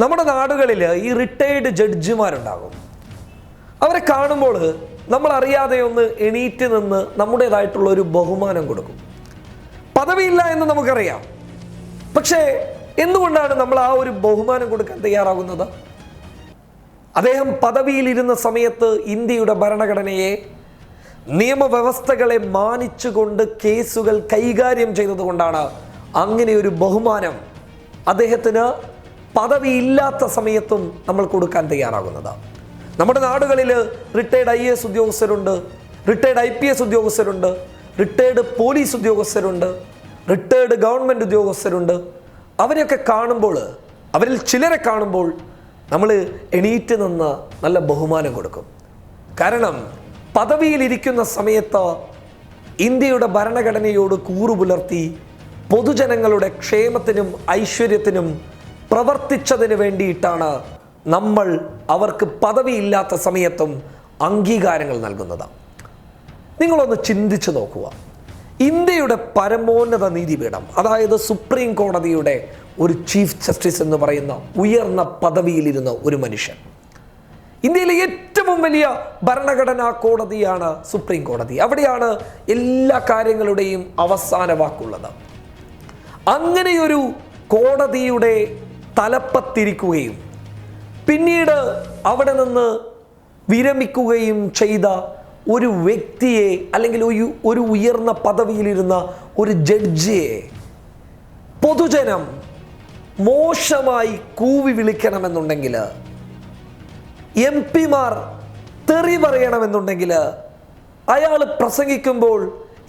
നമ്മുടെ നാടുകളിൽ ഈ റിട്ടയേർഡ് ജഡ്ജിമാരുണ്ടാകും അവരെ കാണുമ്പോൾ നമ്മൾ അറിയാതെ ഒന്ന് എണീറ്റ് നിന്ന് നമ്മുടേതായിട്ടുള്ള ഒരു ബഹുമാനം കൊടുക്കും. പദവിയില്ല എന്ന് നമുക്കറിയാം. പക്ഷേ എന്തുകൊണ്ടാണ് നമ്മൾ ആ ഒരു ബഹുമാനം കൊടുക്കാൻ തയ്യാറാകുന്നത്? അദ്ദേഹം പദവിയിലിരുന്ന സമയത്ത് ഇന്ത്യയുടെ ഭരണഘടനയെ നിയമവ്യവസ്ഥകളെ മാനിച്ചുകൊണ്ട് കേസുകൾ കൈകാര്യം ചെയ്തതുകൊണ്ടാണ് അങ്ങനെ ഒരു ബഹുമാനം അദ്ദേഹത്തിന് പദവിയില്ലാത്ത സമയത്തും നമ്മൾ കൊടുക്കാൻ തയ്യാറാകുന്നത് നമ്മുടെ നാടുകളിൽ റിട്ടയർഡ് ഐ എസ് ഉദ്യോഗസ്ഥരുണ്ട് റിട്ടയർഡ് ഐ പി എസ് ഉദ്യോഗസ്ഥരുണ്ട് റിട്ടയർഡ് പോലീസ് ഉദ്യോഗസ്ഥരുണ്ട് റിട്ടയർഡ് ഗവൺമെന്റ് ഉദ്യോഗസ്ഥരുണ്ട്. അവരെയൊക്കെ കാണുമ്പോൾ അവരിൽ ചിലരെ കാണുമ്പോൾ നമ്മൾ എണീറ്റ് നിന്ന് നല്ല ബഹുമാനം കൊടുക്കും. കാരണം പദവിയിലിരിക്കുന്ന സമയത്ത് ഇന്ത്യയുടെ ഭരണഘടനയോട് കൂറുപുലർത്തി പൊതുജനങ്ങളുടെ ക്ഷേമത്തിനും ഐശ്വര്യത്തിനും പ്രവർത്തിച്ചതിന് വേണ്ടിയിട്ടാണ് നമ്മൾ അവർക്ക് പദവിയില്ലാത്ത സമയത്തും അംഗീകാരങ്ങൾ നൽകുന്നത്. നിങ്ങളൊന്ന് ചിന്തിച്ചു നോക്കുക. ഇന്ത്യയുടെ പരമോന്നത നീതിപീഠം അതായത് സുപ്രീം കോടതിയുടെ ഒരു ചീഫ് ജസ്റ്റിസ് എന്ന് പറയുന്ന ഉയർന്ന പദവിയിലിരുന്ന ഒരു മനുഷ്യൻ. ഇന്ത്യയിലെ ഏറ്റവും വലിയ ഭരണഘടനാ കോടതിയാണ് സുപ്രീം കോടതി. അവിടെയാണ് എല്ലാ കാര്യങ്ങളുടെയും അവസാന വാക്കുള്ളത്. അങ്ങനെയൊരു കോടതിയുടെ തലപ്പത്തിരിക്കുകയും പിന്നീട് അവിടെ നിന്ന് വിരമിക്കുകയും ചെയ്ത ഒരു വ്യക്തിയെ അല്ലെങ്കിൽ ഒരു ഒരു ഉയർന്ന പദവിയിലിരുന്ന ഒരു ജഡ്ജിയെ പൊതുജനം മോശമായി കൂവി വിളിക്കണമെന്നുണ്ടെങ്കിൽ എം പിമാർ തെറി പറയണമെന്നുണ്ടെങ്കിൽ അയാൾ പ്രസംഗിക്കുമ്പോൾ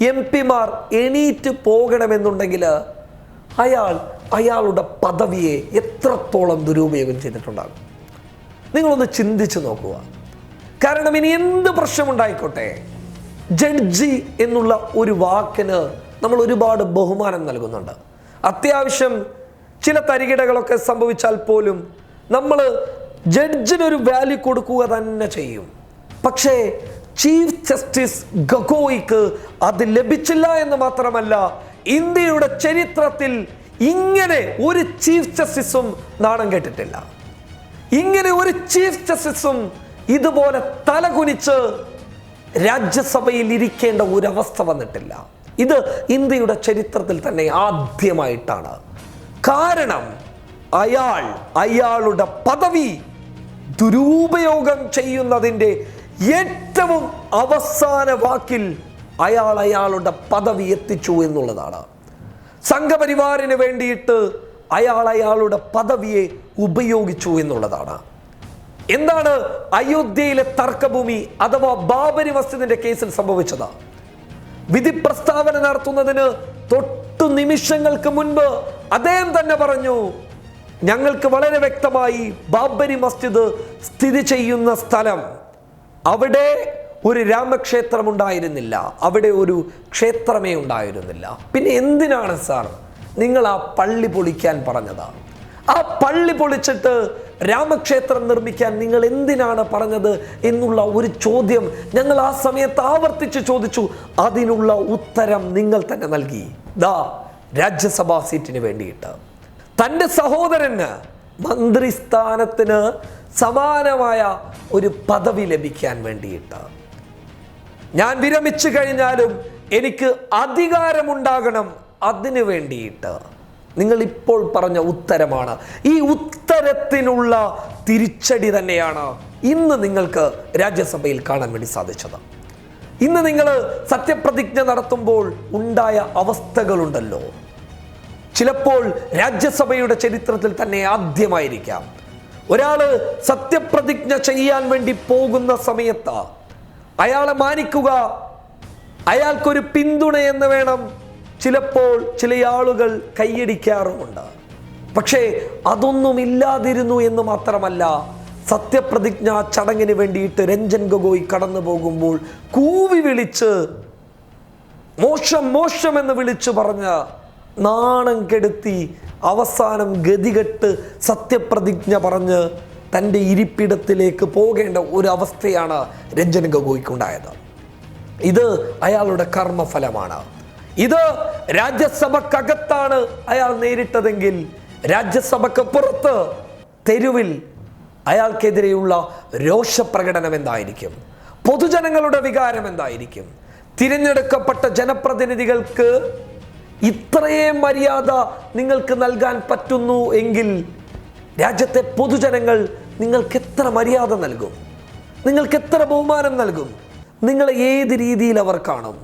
എം പിമാർ എണീറ്റ് പോകണമെന്നുണ്ടെങ്കിൽ അയാൾ അയാളുടെ പദവിയെ എത്രത്തോളം ദുരുപയോഗം ചെയ്തിട്ടുണ്ടാകും? നിങ്ങളൊന്ന് ചിന്തിച്ചു നോക്കുക. കാരണം ഇനി എന്ത് പ്രശ്നമുണ്ടായിക്കോട്ടെ? ജഡ്ജി എന്നുള്ള ഒരു വാക്കിന് നമ്മൾ ഒരുപാട് ബഹുമാനം നൽകുന്നുണ്ട്. അത്യാവശ്യം ചില തരികിടകളൊക്കെ സംഭവിച്ചാൽ പോലും നമ്മൾ ജഡ്ജിനൊരു വാല്യൂ കൊടുക്കുക തന്നെ ചെയ്യും. പക്ഷേ ചീഫ് ജസ്റ്റിസ് ഗഗോയിക്ക് അത് ലഭിച്ചില്ല എന്ന് മാത്രമല്ല ഇന്ത്യയുടെ ചരിത്രത്തിൽ ഇങ്ങനെ ഒരു ചീഫ് ജസ്റ്റിസും നാണം കേട്ടിട്ടില്ല. ഇങ്ങനെ ഒരു ചീഫ് ജസ്റ്റിസും ഇതുപോലെ തലകുനിച്ച് രാജ്യസഭയിൽ ഇരിക്കേണ്ട ഒരവസ്ഥ വന്നിട്ടില്ല. ഇത് ഇന്ത്യയുടെ ചരിത്രത്തിൽ തന്നെ ആദ്യമായിട്ടാണ്. കാരണം അയാൾ അയാളുടെ പദവി ദുരുപയോഗം ചെയ്യുന്നതിന്റെ ഏറ്റവും അവസാന വാക്കിൽ അയാൾ അയാളുടെ പദവി എത്തിച്ചു എന്നുള്ളതാണ്. സംഘപരിവാറിന് വേണ്ടിയിട്ട് അയാൾ അയാളുടെ പദവിയെ ഉപയോഗിച്ചു എന്നുള്ളതാണ്. എന്താണ് അയോധ്യയിലെ തർക്കഭൂമി അഥവാ ബാബരി മസ്ജിദിന്റെ കേസിൽ സംഭവിച്ചത്? വിധി പ്രസ്താവന നടത്തുന്നതിന് തൊട്ടു നിമിഷങ്ങൾക്ക് മുൻപ് അദ്ദേഹം തന്നെ പറഞ്ഞു ഞങ്ങൾക്ക് വളരെ വ്യക്തമായി ബാബരി മസ്ജിദ് സ്ഥിതി ചെയ്യുന്ന സ്ഥലം അവിടെ ഒരു രാമക്ഷേത്രം ഉണ്ടായിരുന്നില്ല. അവിടെ ഒരു ക്ഷേത്രമേ ഉണ്ടായിരുന്നില്ല. പിന്നെ എന്തിനാണ് സാർ നിങ്ങൾ ആ പള്ളി പൊളിക്കാൻ പറഞ്ഞത്? ആ പള്ളി പൊളിച്ചിട്ട് രാമക്ഷേത്രം നിർമ്മിക്കാൻ നിങ്ങൾ എന്തിനാണ് പറഞ്ഞത് എന്നുള്ള ഒരു ചോദ്യം ഞങ്ങൾ ആ സമയത്ത് ആവർത്തിച്ച് ചോദിച്ചു. അതിനുള്ള ഉത്തരം നിങ്ങൾ തന്നെ നൽകി. ദാ രാജ്യസഭാ സീറ്റിന് വേണ്ടിയിട്ട്. തന്റെ സഹോദരന് മന്ത്രിസ്ഥാനത്തിന് സമാനമായ ഒരു പദവി ലഭിക്കാൻ വേണ്ടിയിട്ട്. ഞാൻ വിരമിച്ചു കഴിഞ്ഞാലും എനിക്ക് അധികാരമുണ്ടാകണം അതിനു വേണ്ടിയിട്ട്. നിങ്ങൾ ഇപ്പോൾ പറഞ്ഞ ഉത്തരമാണ്. ഈ ഉത്തരത്തിനുള്ള തിരിച്ചടി തന്നെയാണ് ഇന്ന് നിങ്ങൾക്ക് രാജ്യസഭയിൽ കാണാൻ വേണ്ടി സാധിച്ചത്. ഇന്ന് നിങ്ങൾ സത്യപ്രതിജ്ഞ നടത്തുമ്പോൾ ഉണ്ടായ അവസ്ഥകളുണ്ടല്ലോ. ചിലപ്പോൾ രാജ്യസഭയുടെ ചരിത്രത്തിൽ തന്നെ ആദ്യമായിരിക്കാം. ഒരാൾ സത്യപ്രതിജ്ഞ ചെയ്യാൻ വേണ്ടി പോകുന്ന സമയത്ത് അയാളെ മാനിക്കുക. അയാൾക്കൊരു പിന്തുണ എന്ന് വേണം. ചിലപ്പോൾ ചില ആളുകൾ കൈയടിക്കാറുമുണ്ട്. പക്ഷേ അതൊന്നും ഇല്ലാതിരുന്നു എന്ന് മാത്രമല്ല സത്യപ്രതിജ്ഞാ ചടങ്ങിന് വേണ്ടിയിട്ട് രഞ്ജൻ ഗൊഗോയ് കടന്നു പോകുമ്പോൾ കൂവി വിളിച്ച് മോശം മോശം എന്ന് വിളിച്ചു പറഞ്ഞ് നാണം കെടുത്തി അവസാനം ഗതികെട്ട് സത്യപ്രതിജ്ഞ പറഞ്ഞ് തന്റെ ഇരിപ്പിടത്തിലേക്ക് പോകേണ്ട ഒരു അവസ്ഥയാണ് രഞ്ജൻ ഗൊഗോയ്ക്കുണ്ടായത്. ഇത് അയാളുടെ കർമ്മഫലമാണ്. ഇത് രാജ്യസഭക്കകത്താണ് അയാൾ നേരിട്ടതെങ്കിൽ രാജ്യസഭക്ക് പുറത്ത് തെരുവിൽ അയാൾക്കെതിരെയുള്ള രോഷപ്രകടനം എന്തായിരിക്കും? പൊതുജനങ്ങളുടെ വികാരം എന്തായിരിക്കും? തിരഞ്ഞെടുക്കപ്പെട്ട ജനപ്രതിനിധികൾക്ക് ഇത്രയും മര്യാദ നിങ്ങൾക്ക് നൽകാൻ പറ്റുന്നു എങ്കിൽ രാജ്യത്തെ പൊതുജനങ്ങൾ നിങ്ങൾക്ക് എത്ര മര്യാദ നൽകും? നിങ്ങൾക്ക് എത്ര ബഹുമാനം നൽകും? നിങ്ങളെ ഏത് രീതിയിൽ അവർ കാണും?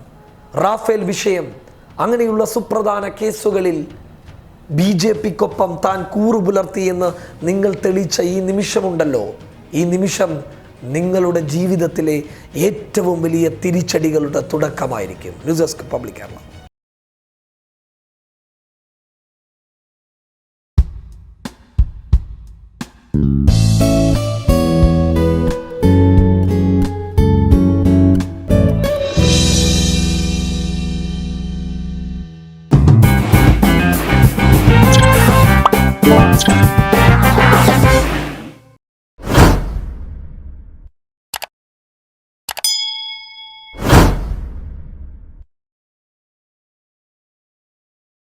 റാഫേൽ വിഷയം അങ്ങനെയുള്ള സുപ്രധാന കേസുകളിൽ ബി ജെ പിക്കൊപ്പം താൻ കൂറു പുലർത്തിയെന്ന് നിങ്ങൾ തെളിയിച്ച ഈ നിമിഷമുണ്ടല്ലോ. ഈ നിമിഷം നിങ്ങളുടെ ജീവിതത്തിലെ ഏറ്റവും വലിയ തിരിച്ചടികളുടെ തുടക്കമായിരിക്കും. News desk public